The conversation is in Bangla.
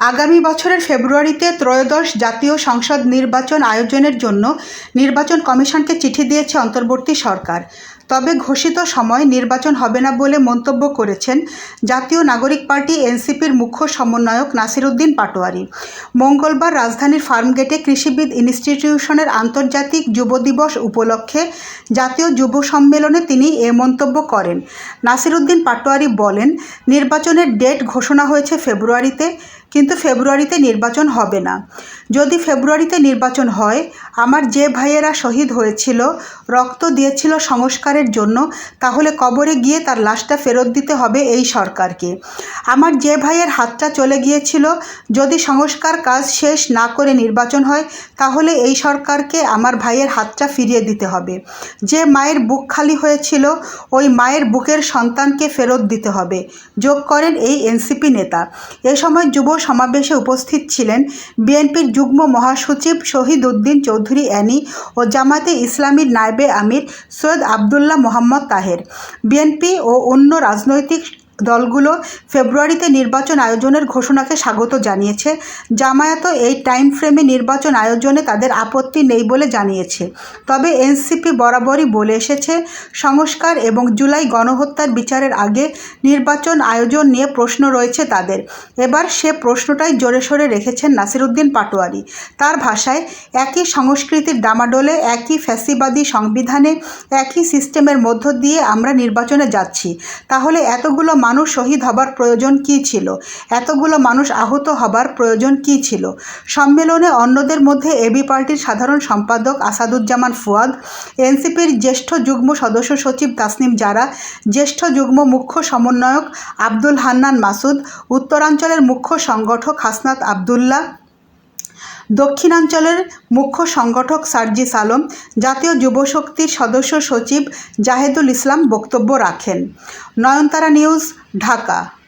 আগামী বছরের ফেব্রুয়ারিতে ত্রয়োদশ জাতীয় সংসদ নির্বাচন আয়োজনের জন্য নির্বাচন কমিশনকে চিঠি দিয়েছে অন্তর্বর্তী সরকার। তবে ঘোষিত সময় নির্বাচন হবে না বলে মন্তব্য করেছেন জাতীয় নাগরিক পার্টি এনসিপির মুখ্য সমন্বয়ক নাসিরুদ্দিন পাটোয়ারি। মঙ্গলবার রাজধানীর ফার্মগেটে কৃষিবিদ ইনস্টিটিউশনের আন্তর্জাতিক যুব দিবস উপলক্ষে জাতীয় যুব সম্মেলনে তিনি এ মন্তব্য করেন। নাসিরুদ্দিন পাটোয়ারি বলেন, নির্বাচনের ডেট ঘোষণা হয়েছে ফেব্রুয়ারিতে, কিন্তু ফেব্রুয়ারিতে নির্বাচন হবে না। যদি ফেব্রুয়ারিতে নির্বাচন হয়, আমার যে ভাইয়েরা শহীদ হয়েছিল, রক্ত দিয়েছিল সংস্কারের জন্য, তাহলে কবরে গিয়ে তার লাশটা ফেরত দিতে হবে এই সরকারকে। আমার যে ভাইয়ের হাতটা চলে গিয়েছিল, যদি সংস্কার কাজ শেষ না করে নির্বাচন হয়, তাহলে এই সরকারকে আমার ভাইয়ের হাতটা ফিরিয়ে দিতে হবে। যে মায়ের বুক খালি হয়েছিল, ওই মায়ের বুকের সন্তানকে ফেরত দিতে হবে। যোগ করেন এই এনসিপি নেতা। এ সময় যুব সমাবেশে উপস্থিত ছিলেন বিএনপির যুগ্ম মহাসচিব শহীদ উদ্দিন চৌধুরী অ্যানি ও জামাতে ইসলামীর নায়েবে আমির সৈয়দ আবদুল্লাহ মোহাম্মদ তাহের। বিএনপি ও অন্য রাজনৈতিক দলগুলো ফেব্রুয়ারিতে নির্বাচন আয়োজনের ঘোষণাকে স্বাগত জানিয়েছে। জামায়াতও এই টাইম ফ্রেমে নির্বাচন আয়োজনে তাদের আপত্তি নেই বলে জানিয়েছে। তবে এনসিপি বরাবরই বলে এসেছে, সংস্কার এবং জুলাই গণহত্যার বিচারের আগে নির্বাচন আয়োজন নিয়ে প্রশ্ন রয়েছে তাদের। এবার সে প্রশ্নটাই জোরে সোরে রেখেছেন নাসিরুদ্দিন পাটোয়ারি। তার ভাষায়, একই সংস্কৃতির ডামাডোলে, একই ফ্যাসিবাদী সংবিধানে, একই সিস্টেমের মধ্য দিয়ে আমরা নির্বাচনে যাচ্ছি। তাহলে এতগুলো মানুষ শহীদ হবার প্রয়োজন কী ছিল? এতগুলো মানুষ আহত হবার প্রয়োজন কী ছিল? সম্মেলনে অন্যদের মধ্যে এবি পার্টির সাধারণ সম্পাদক আসাদুজ্জামান ফুয়াদ, এনসিপির জ্যেষ্ঠ যুগ্ম সদস্য সচিব তাসনিম জারা, জ্যেষ্ঠ যুগ্ম মুখ্য সমন্বয়ক আব্দুল হান্নান মাসুদ, উত্তরাঞ্চলের মুখ্য সংগঠক হাসনাত আবদুল্লাহ দক্ষিণাঞ্চলের মুখ্য সংগঠক সার্জিস আলম, জাতীয় যুবশক্তির সদস্য সচিব জাহেদুল ইসলাম বক্তব্য রাখেন। নয়নতারা নিউজ, ঢাকা।